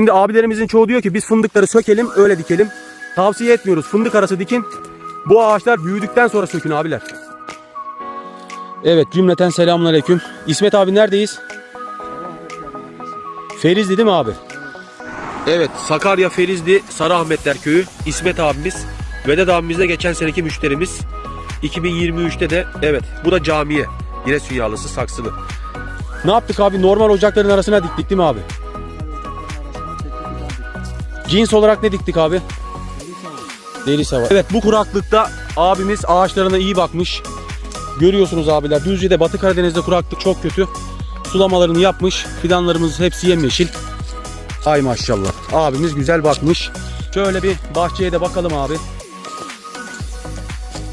Şimdi abilerimizin çoğu diyor ki biz fındıkları sökelim öyle dikelim. Tavsiye etmiyoruz. Fındık arası dikin. Bu ağaçlar büyüdükten sonra sökün abiler. Evet cümleten selamünaleyküm. İsmet abi neredeyiz? Ferizli değil mi abi? Evet Sakarya Ferizli Sarıahmetler Köyü İsmet abimiz Vedat abimiz de geçen seneki müşterimiz 2023'te de evet bu da camiye yine sünyalısı saksılı. Ne yaptık abi normal ocakların arasına diktik değil mi abi? Cins olarak ne diktik abi? Deli sava. Evet bu kuraklıkta abimiz ağaçlarına iyi bakmış. Görüyorsunuz abiler Düzce'de Batı Karadeniz'de kuraklık çok kötü. Sulamalarını yapmış. Fidanlarımız hepsi yemyeşil. Ay maşallah. Abimiz güzel bakmış. Şöyle bir bahçeye de bakalım abi.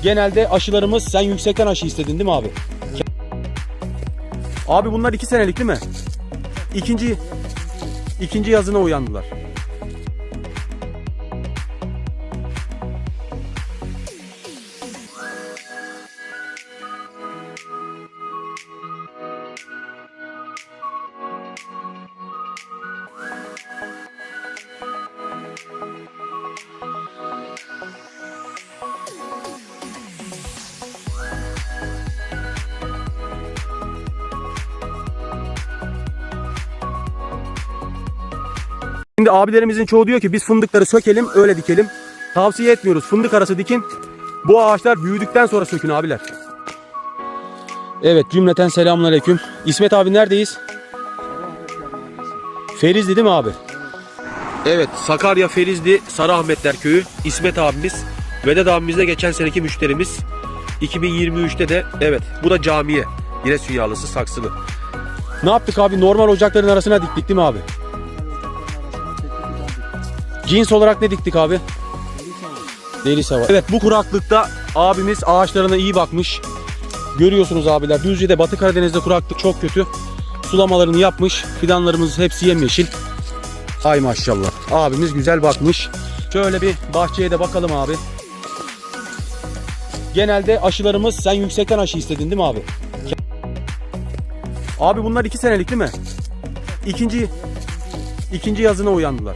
Genelde aşılarımız sen yüksekten aşı istedin değil mi abi? Abi bunlar iki senelik değil mi? İkinci ikinci yazına uyandılar. Şimdi abilerimizin çoğu diyor ki biz fındıkları sökelim öyle dikelim. Tavsiye etmiyoruz. Fındık arası dikin. Bu ağaçlar büyüdükten sonra sökün abiler. Evet cümleten selamünaleyküm. İsmet abi neredeyiz? Ferizli değil mi abi? Evet Sakarya Ferizli Sarıahmetler Köyü İsmet abimiz Vedat abimiz de geçen seneki müşterimiz 2023'te de evet bu da camiye yine sünyalısı saksılı. Ne yaptık abi normal ocakların arasına diktik değil mi abi? Cins olarak ne diktik abi? Deli sava. Evet bu kuraklıkta abimiz ağaçlarına iyi bakmış. Görüyorsunuz abiler Düzce'de Batı Karadeniz'de kuraklık çok kötü. Sulamalarını yapmış. Fidanlarımız hepsi yemyeşil. Ay maşallah. Abimiz güzel bakmış. Şöyle bir bahçeye de bakalım abi. Genelde aşılarımız sen yüksekten aşı istedin değil mi abi? Abi bunlar iki senelik değil mi? İkinci ikinci yazına uyandılar.